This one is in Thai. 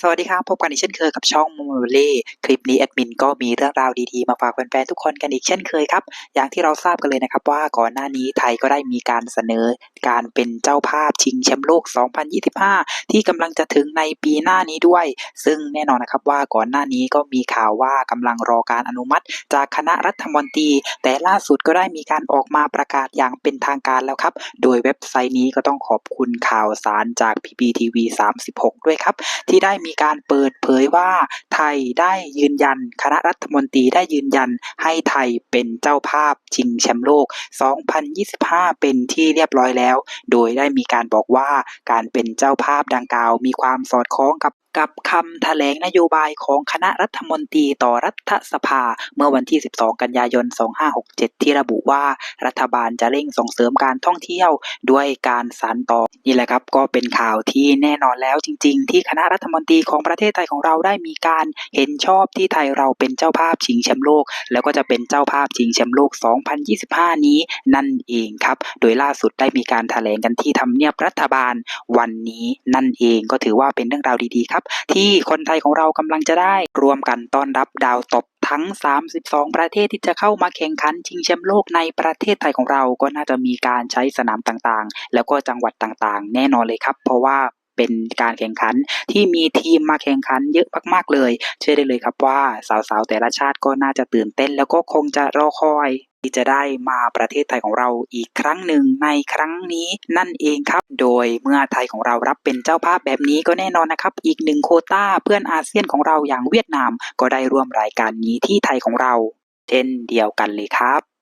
สวัสดีครับ พบกันอีกเช่นเคยกับช่อง m o m o l y คลิปนี้แอดมินก็มีเรื่องราวดีๆ มาฝากแฟนๆทุกคนกันอีกเช่นเคยครับ อย่างที่เราทราบกันเลยนะครับว่าก่อนหน้านี้ไทยก็ได้มีการเสนอการเป็นเจ้าภาพชิงแชมป์โลก 2025 ที่กำลังจะถึงในปีหน้านี้ด้วย ซึ่งแน่นอนนะครับว่าก่อนหน้านี้ก็มีข่าวว่ากำลังรอการอนุมัติ จากคณะรัฐมนตรี แต่ล่าสุดก็ได้มีการออกมาประกาศอย่างเป็นทางการแล้วครับ โดยเว็บไซต์นี้ก็ต้องขอบคุณข่าวสารจาก PPTV 36 ด้วยครับที่ได้มีการเปิดเผยว่าไทยได้ยืนยัน คณะรัฐมนตรีได้ยืนยันให้ไทยเป็นเจ้าภาพชิงแชมป์โลก 2025 เป็นที่เรียบร้อยแล้ว โดยได้มีการบอกว่าการเป็นเจ้าภาพดังกล่าวมีความสอดคล้องกับ กับคำแถลงนโยบายของคณะรัฐมนตรีต่อรัฐสภา เมื่อวันที่ 12 กันยายน 2567 ที่ระบุว่ารัฐบาลจะเร่งส่งเสริมการท่องเที่ยวด้วยการสานต่อ นี่แหละครับก็เป็นข่าวที่แน่นอนแล้วจริง ๆ ที่คณะรัฐมนตรีของประเทศไทยของเราได้มีการเห็นชอบที่ไทยเราเป็นเจ้าภาพชิงแชมป์โลก แล้วก็จะเป็นเจ้าภาพชิงแชมป์โลก 2025 นี้นั่นเองครับ โดยล่าสุดได้มีการแถลงกันที่ทำเนียบรัฐบาลวันนี้นั่นเองก็ถือว่าเป็นเรื่องราวดีๆครับที่คนไทยของเรากำลังจะได้รวมกันต้อนรับดาวตบทั้ง 32 ประเทศที่จะเข้ามาแข่งขันชิงแชมป์โลกในประเทศไทยของเราก็น่าจะมีการใช้สนามต่างๆ แล้วก็จังหวัดต่างๆ แน่นอนเลยครับ เพราะว่าเป็นการแข่งขันที่มีทีมมาแข่งขันเยอะมากๆเลย เชื่อได้เลยครับว่าสาวๆแต่ละชาติก็น่าจะตื่นเต้น แล้วก็คงจะรอคอย ที่จะได้มาประเทศไทยของเราอีกครั้งหนึ่งในครั้งนี้นั่นเองครับ โดยเมื่อไทยของเรารับเป็นเจ้าภาพแบบนี้ก็แน่นอนนะครับ อีกหนึ่งโคต้าเพื่อนอาเซียนของเราอย่างเวียดนาม ก็ได้ร่วมรายการนี้ที่ไทยของเรา เช่นเดียวกันเลยครับ